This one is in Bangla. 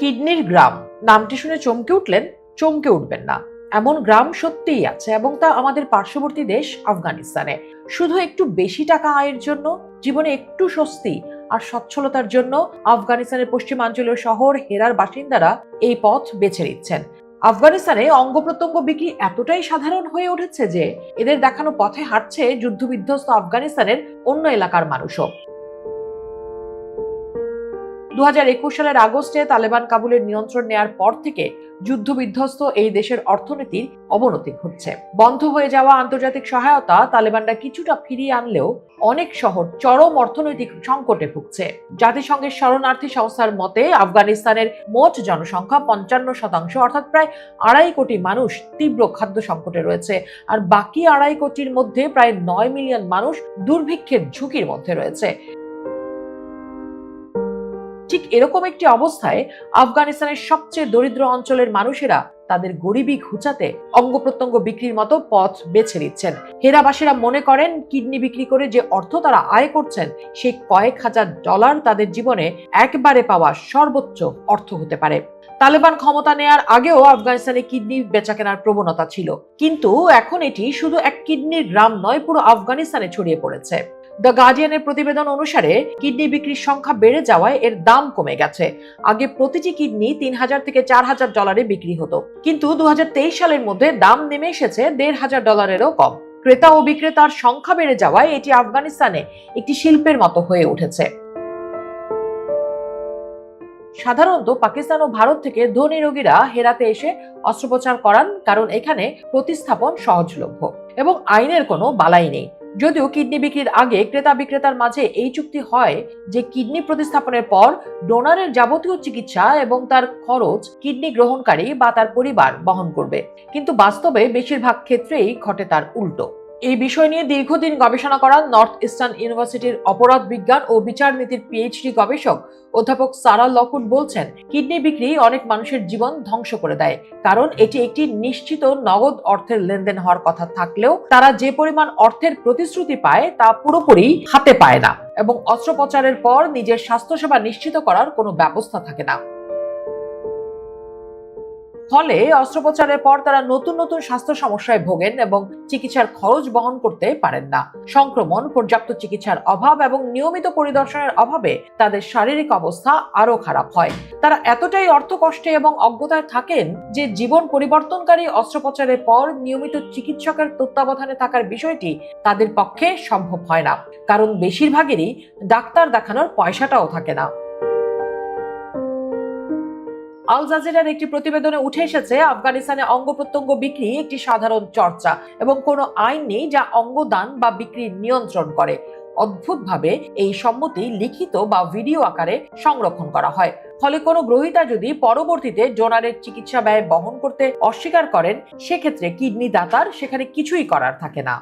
কিডনির গ্রাম। নামটি শুনে চমকে উঠলেন, চমকে উঠবেন না। এমন গ্রাম সত্যিই আছে এবং তা আমাদের পার্শ্ববর্তী দেশ আফগানিস্তানে। শুধু একটু বেশি টাকা আয়ের জন্য, জীবনে একটু স্বস্তি আর সচ্ছলতার জন্য আফগানিস্তানের পশ্চিমাঞ্চলীয় শহর হেরার বাসিন্দারা এই পথ বেছে নিচ্ছেন। আফগানিস্তানে অঙ্গ প্রত্যঙ্গ বিক্রি এতটাই সাধারণ হয়ে উঠেছে যে, এদের দেখানো পথে হাঁটছে যুদ্ধবিধ্বস্ত আফগানিস্তানের অন্য এলাকার মানুষও। দু সালের আগস্টে তালেবান কাবুলের নিয়ন্ত্রণ নেয়ার পর থেকে যুদ্ধবিধ্বস্ত এই দেশের অর্থনীতির অবনতি ঘটছে। বন্ধ হয়ে যাওয়া আন্তর্জাতিক সহায়তা তালেবানরা কিছুটা ফিরিয়ে আনলেও অনেক শহর চরম অর্থনৈতিক সংকটে ভুগছে। জাতিসংঘের শরণার্থী সংস্থার মতে, আফগানিস্তানের মোট জনসংখ্যা পঞ্চান্ন শতাংশ, অর্থাৎ প্রায় আড়াই কোটি মানুষ তীব্র খাদ্য সংকটে রয়েছে। আর বাকি আড়াই কোটির মধ্যে প্রায় নয় মিলিয়ন মানুষ দুর্ভিক্ষের ঝুঁকির মধ্যে রয়েছে। ঠিক এরকম একটি অবস্থায় আফগানিস্তানের সবচেয়ে দরিদ্র অঞ্চলের মানুষেরা তাদের গরিবি ঘুচাতে অঙ্গ প্রত্যঙ্গ বিক্রির মতো পথ বেছে নিচ্ছেন। হেরাবাসীরা মনে করেন, কিডনি বিক্রি করে যে অর্থ তারা আয় করছেন সেই কয়েক হাজার ডলার তাদের জীবনে একবারে পাওয়া সর্বোচ্চ অর্থ হতে পারে। তালেবান ক্ষমতা নেয়ার আগেও আফগানিস্তানে কিডনি বেচা কেনার প্রবণতা ছিল। কিন্তু এখন এটি শুধু এক কিডনির গ্রাম নয়, পুরো আফগানিস্তানে ছড়িয়ে পড়েছে। দ্য গার্ডিয়ানের প্রতিবেদন অনুসারে, কিডনি বিক্রির সংখ্যা বেড়ে যাওয়ায় এর দাম কমে গেছে। আগে প্রতিটি কিডনি তিন হাজার থেকে চার হাজার ডলারে বিক্রি হতো। কিন্তু দু সালের মধ্যে দাম নেমে এসেছে দেড় হাজার ডলারেরও কম। ক্রেতা ও বিক্রেতার সংখ্যা বেড়ে যাওয়ায় এটি আফগানিস্তানে একটি শিল্পের মতো হয়ে উঠেছে। সাধারণত পাকিস্তান ও ভারত থেকে ধনী রোগীরা হেরাতে এসে অস্ত্রোপচার করান, কারণ এখানে প্রতিস্থাপন সহজলভ্য। এবং আইনের কোনো বালাই নেই। যদিও কিডনি বিক্রির আগে ক্রেতা বিক্রেতার মাঝে এই চুক্তি হয় যে কিডনি প্রতিস্থাপনের পর ডোনারের যাবতীয় চিকিৎসা এবং তার খরচ কিডনি গ্রহণকারী বা তার পরিবার বহন করবে। কিন্তু বাস্তবে বেশিরভাগ ক্ষেত্রেই ঘটে তার উল্টো। এই বিষয় নিয়ে দীর্ঘদিন গবেষণা করা নর্থ ইস্টার্ন ইউনিভার্সিটির অপরাধ বিজ্ঞান ও বিচার নীতির পিএইচডি গবেষক অধ্যাপক সারা লকুট বলছেন, কিডনি বিক্রি অনেক মানুষের জীবন ধ্বংস করে দেয়। কারণ এটি একটি নিশ্চিত নগদ অর্থের লেনদেন হওয়ার কথা থাকলেও তারা যে পরিমাণ অর্থের প্রতিশ্রুতি পায় তা পুরোপুরি হাতে পায় না এবং অস্ত্রোপচারের পর নিজের স্বাস্থ্যসেবা নিশ্চিত করার কোনো ব্যবস্থা থাকে না। ফলে অস্ত্রোপচারের পর তারা নতুন নতুন স্বাস্থ্য সমস্যায় ভোগেন এবং চিকিৎসার খরচ বহন করতে পারেন না। সংক্রমণ, পর্যাপ্ত চিকিৎসার অভাব এবং নিয়মিত পরিদর্শনের অভাবে তাদের শারীরিক অবস্থা আরও খারাপ হয়। তারা এতটাই অর্থ কষ্টে এবং অজ্ঞতায় থাকেন যে জীবন পরিবর্তনকারী অস্ত্রোপচারের পর নিয়মিত চিকিৎসকের তত্ত্বাবধানে থাকার বিষয়টি তাদের পক্ষে সম্ভব হয় না। কারণ বেশিরভাগেরই ডাক্তার দেখানোর পয়সাটাও থাকে না। আল জাজিরার একটি প্রতিবেদনে উঠে এসেছে, আফগানিস্তানে অঙ্গ প্রত্যঙ্গ বিক্রি একটি সাধারণ চর্চা এবং কোনো আইন নেই যা অঙ্গদান বা বিক্রি নিয়ন্ত্রণ করে। অদ্ভুতভাবে এই সম্মতি লিখিত বা ভিডিও আকারে সংরক্ষণ করা হয়। ফলে কোনো গ্রহীতা যদি পরবর্তীতে ডোনারের চিকিৎসা ব্যয় বহন করতে অস্বীকার করেন, সেক্ষেত্রে কিডনি দাতার সেখানে কিছুই করার থাকে না।